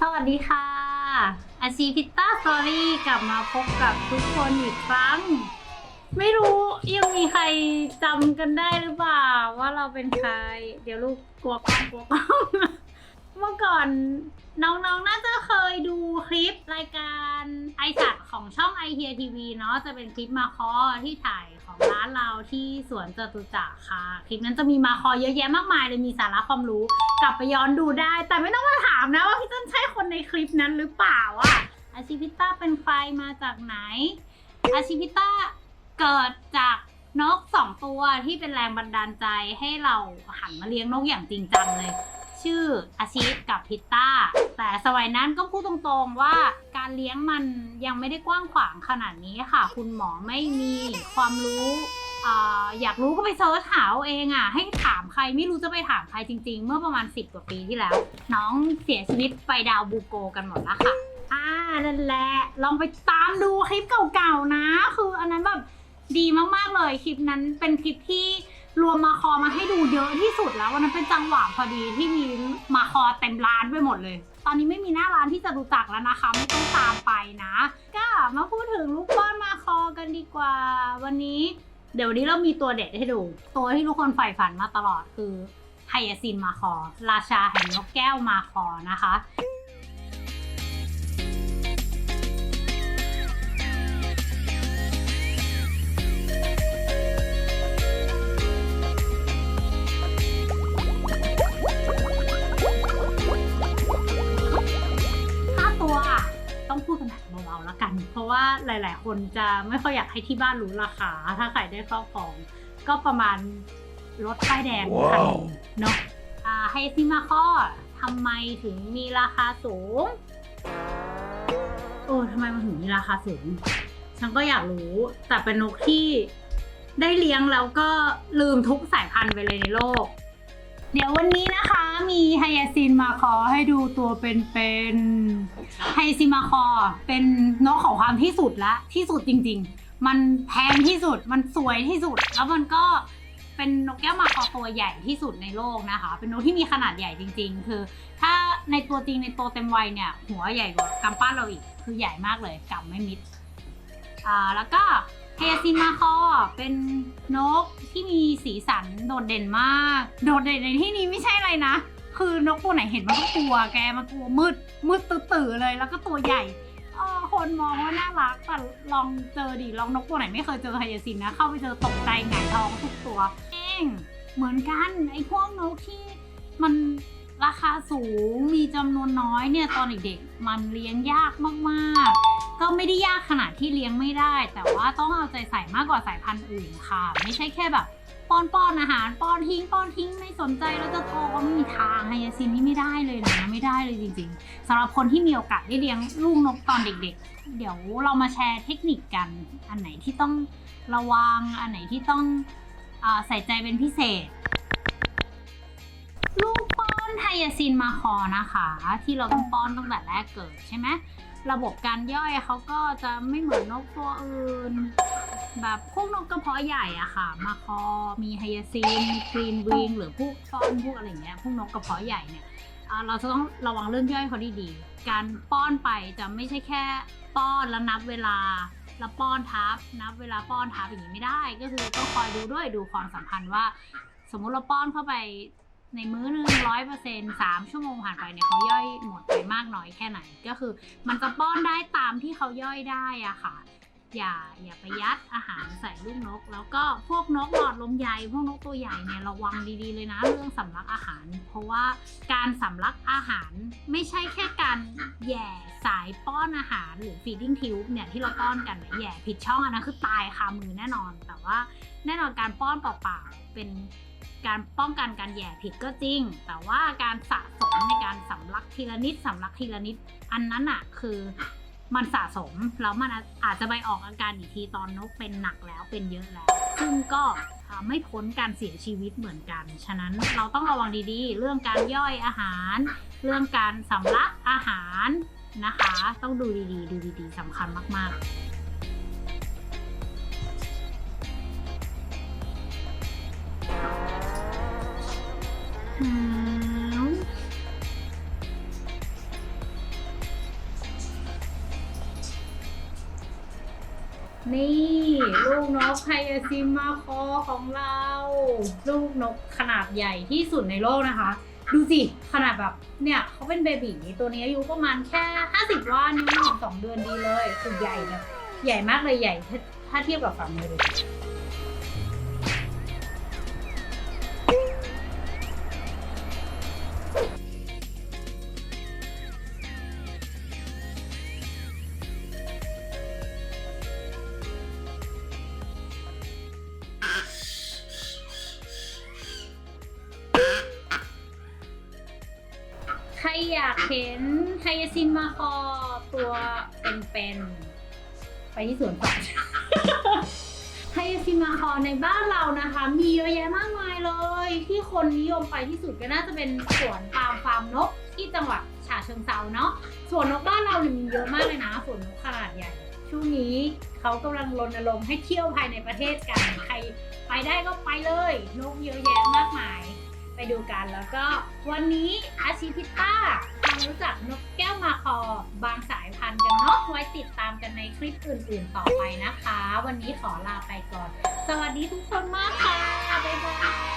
สวัสดีค่ะ อาชีพิต้าสตอรี่กลับมาพบกับทุกคนอีกครั้ง ไม่รู้ยังมีใครจำกันได้หรือเปล่า ว่าเราเป็นใคร เดี๋ยวลูกกลัวกล้องกลัวกล้องเมื่อก่อนน้องๆน่าจะเคยดูคลิปรายการไอสัตว์ ของช่องไอเฮียทีวีเนาะจะเป็นคลิปมาคอที่ถ่ายของร้านเราที่สวนจตุจักรค่ะ คลิปนั้นจะมีมาคอเยอะแยะมากมายเลยมีสาระความรู้ กลับไปย้อนดูได้ แต่ไม่ต้องมาถามนะว่าพี่ต้นใช่คนในคลิปนั้นหรือเปล่าอะอาชิพิต้าเป็นใครมาจากไหน อาชิพิต้าเกิดจากนกสองตัวที่เป็นแรงบันดาลใจให้เราหันมาเลี้ยงนกอย่างจริงจังเลย ชื่ออาชิกับพิตต้า แต่สมัยนั้นก็พูดตรงๆว่าการเลี้ยงมันยังไม่ได้กว้างขวางขนาดนี้ค่ะ คุณหมอไม่มีความรู้อยากรู้ก็ไปเซิร์ชหาเอาเองอะ ให้ถามใครไม่รู้จะไปถามใครจริง ๆ เมื่อประมาณ 10 กว่าปีที่แล้ว น้องเสียชีวิตไปดาวบูโกกันหมดแล้วค่ะ อ่านั่นแหละลองไปตามดูคลิปเก่าๆนะ คืออันนั้นแบบดีมากๆเลยคลิปนั้นเป็นคลิปที่ รวมมาคอมาให้ดูเยอะที่สุดแล้ววันนั้นเป็นจังหวะพอดีที่มีมาคอเต็มร้านไปหมดเลย ตอนนี้ไม่มีหน้าร้านที่จะรู้จักแล้วนะคะ ไม่ต้องตามไปนะก็มาพูดถึงลูกป้อนมาคอกันดีกว่า วันนี้เดี๋ยววันนี้เรามีตัวเด็ดให้ดู ตัวที่ทุกคนใฝ่ฝันมาตลอดคือไฮยาซินมาคอ ราชาแห่งนกแก้วมาคอนะคะ วกันเพราะว่าหลาย ๆ คนจะไม่ค่อยอยากให้ที่บ้านรู้ราคา ถ้าใครได้ครอบครองก็ประมาณรถป้ายแดงคันหนึ่งเนาะอ่าไฮซิมาคอทำไมถึงมีราคาสูงโอ้ทำไมมันถึงมีราคาสูง ฉันก็อยากรู้ แต่เป็นนกที่ได้เลี้ยงแล้วก็ลืมทุกสายพันธุ์ไปเลยในโลก เดี๋ยววันนี้นะคะมีไฮยาซินมาคอให้ดูตัวเป็นๆไฮซิมาคอเป็นนกของความที่สุดละที่สุดจริง ๆ มันแพงที่สุดมันสวยที่สุด แล้วมันก็เป็นนกแก้วมาคอตัวใหญ่ที่สุดในโลกนะคะ เป็นนกที่มีขนาดใหญ่จริง ๆ คือ ถ้าในตัวจริงในตัวเต็มวัยเนี่ย หัวใหญ่กว่ากำปั้นเราอีกคือใหญ่มากเลยกำไม่มิดอ่าแล้วก็ เฮซินมาคอเป็นนกที่มีสีสันโดดเด่นมาก โดดเด่นในที่นี้ไม่ใช่อะไรนะ คือนกตัวไหนเห็นมันก็กลัวแกมันตัวมืดมืดตื้อเลยแล้วก็ตัวใหญ่เออคนมองว่าน่ารักแต่ลองเจอดิลองนกตัวไหนไม่เคยเจอไฮยาซินนะ เข้าไปเจอตกใจหงายท้องทุกตัวเองเหมือนกันไอ้พวกนกที่มันราคาสูงมีจำนวนน้อยเนี่ยตอนเด็กๆมันเลี้ยงยากมากๆ ก็ไม่ได้ยากขนาดที่เลี้ยงไม่ได้ แต่ว่าต้องเอาใจใส่มากกว่าสายพันธุ์อื่นค่ะ ไม่ใช่แค่แบบป้อนป้อนอาหารป้อนทิ้งป้อนทิ้งไม่สนใจแล้วจะโตก็ไม่มีทางไฮยาซินนี่ไม่ได้เลยนะไม่ได้เลยจริงๆสำหรับคนที่มีโอกาสได้เลี้ยงลูกนกตอนเด็กๆ เดี๋ยวเรามาแชร์เทคนิคกัน อันไหนที่ต้องระวังอันไหนที่ต้องอใส่ใจเป็นพิเศษ ลูกป้อนไฮยาซินมาคอนะคะ ที่เราต้องป้อนตั้งแต่แรกเกิดใช่ไหม ระบบการย่อยเขาก็จะไม่เหมือนนกตัวอื่น แบบพวกนกกระเพาะใหญ่อะค่ะ มาคอ มีไฮยาซินมีกรีนวิงหรือพวกป้อนพวกอะไรอย่างเงี้ย พวกนกกระเพาะใหญ่เนี่ยเราจะต้องระวังเรื่องย่อยเขาดีๆ การป้อนไปจะไม่ใช่แค่ป้อนแล้วนับเวลา แล้วป้อนทับ นับเวลาป้อนทับอย่างนี้ไม่ได้ ก็คือต้องคอยดูด้วยดูความสัมพันธ์ว่า สมมุติเราป้อนเข้าไป ในมื้อหนึ่งร้อยเปอร์เซ็นต์สามชั่วโมงผ่านไปเนี่ยเขาย่อยหมดไปมากน้อยแค่ไหน ก็คือ มันจะป้อนได้ตามที่เขาย่อยได้อะค่ะ อย่าอย่าไปยัดอาหารใส่ลูกนก แล้วก็พวกนกหลอดลมใหญ่พวกนกตัวใหญ่เนี่ยระวังดีๆเลยนะเรื่องสำลักอาหาร เพราะว่าการสำลักอาหารไม่ใช่แค่การแย่สายป้อนอาหารหรือ feeding tube เนี่ยที่เราป้อนกันเนี่ยแย่ผิดช่องอันนั้นคือตายคามือแน่นอน แต่ว่าแน่นอนการป้อนเปล่าๆเป็น การป้องกันการแหย่ผิดก็จริง แต่ว่าการสะสมในการสำลักทีละนิดสำลักทีละนิด อันนั้นอะคือมันสะสมแล้วมันอาจจะไปออกอาการอีกทีตอนนกเป็นหนักแล้วเป็นเยอะแล้ว ซึ่งก็ไม่พ้นการเสียชีวิตเหมือนกัน ฉะนั้นเราต้องระวังดีๆ เรื่องการย่อยอาหาร เรื่องการสำลักอาหารนะคะ ต้องดูดีๆ ดูดีๆสำคัญมากๆ นี่ลูกนกไฮยาซิมาคอของเรา ลูกนกขนาดใหญ่ที่สุดในโลกนะคะ ดูสิ ขนาดแบบเนี่ยเขาเป็นเบบีตัวนี้อายุประมาณแค่ 50 วันนี่สองเดือนดีเลยสุดใหญ่เนะใหญ่มากเลยใหญ่ถ้าเทียบกับฝั่งมือเลย เห็นไฮยาซินมาคอตัวเป็นๆ ไปที่สวนสัตว์ไฮยาซินมาคอในบ้านเรานะคะ มีเยอะแยะมากมายเลย ที่คนนิยมไปที่สุดก็น่าจะเป็นสวนปาล์มฟาร์มนกที่จังหวัดฉะเชิงเซาเนาะสวนนกบ้านเราเนี่ยมีเยอะมากเลยนะสวนนกขนาดใหญ่ช่วงนี้เขากำลังรณรงค์ให้เที่ยวภายในประเทศกัน ใครไปได้ก็ไปเลย นกเยอะแยะมากมาย ไปดูกันแล้วก็วันนี้อาชีพิต้าทำรู้จักนกแก้วมาคอบางสายพันธุ์กันเนาะไว้ติดตามกันในคลิปอื่นๆต่อไปนะคะ วันนี้ขอลาไปก่อน สวัสดีทุกคนมากค่ะ บ๊ายบาย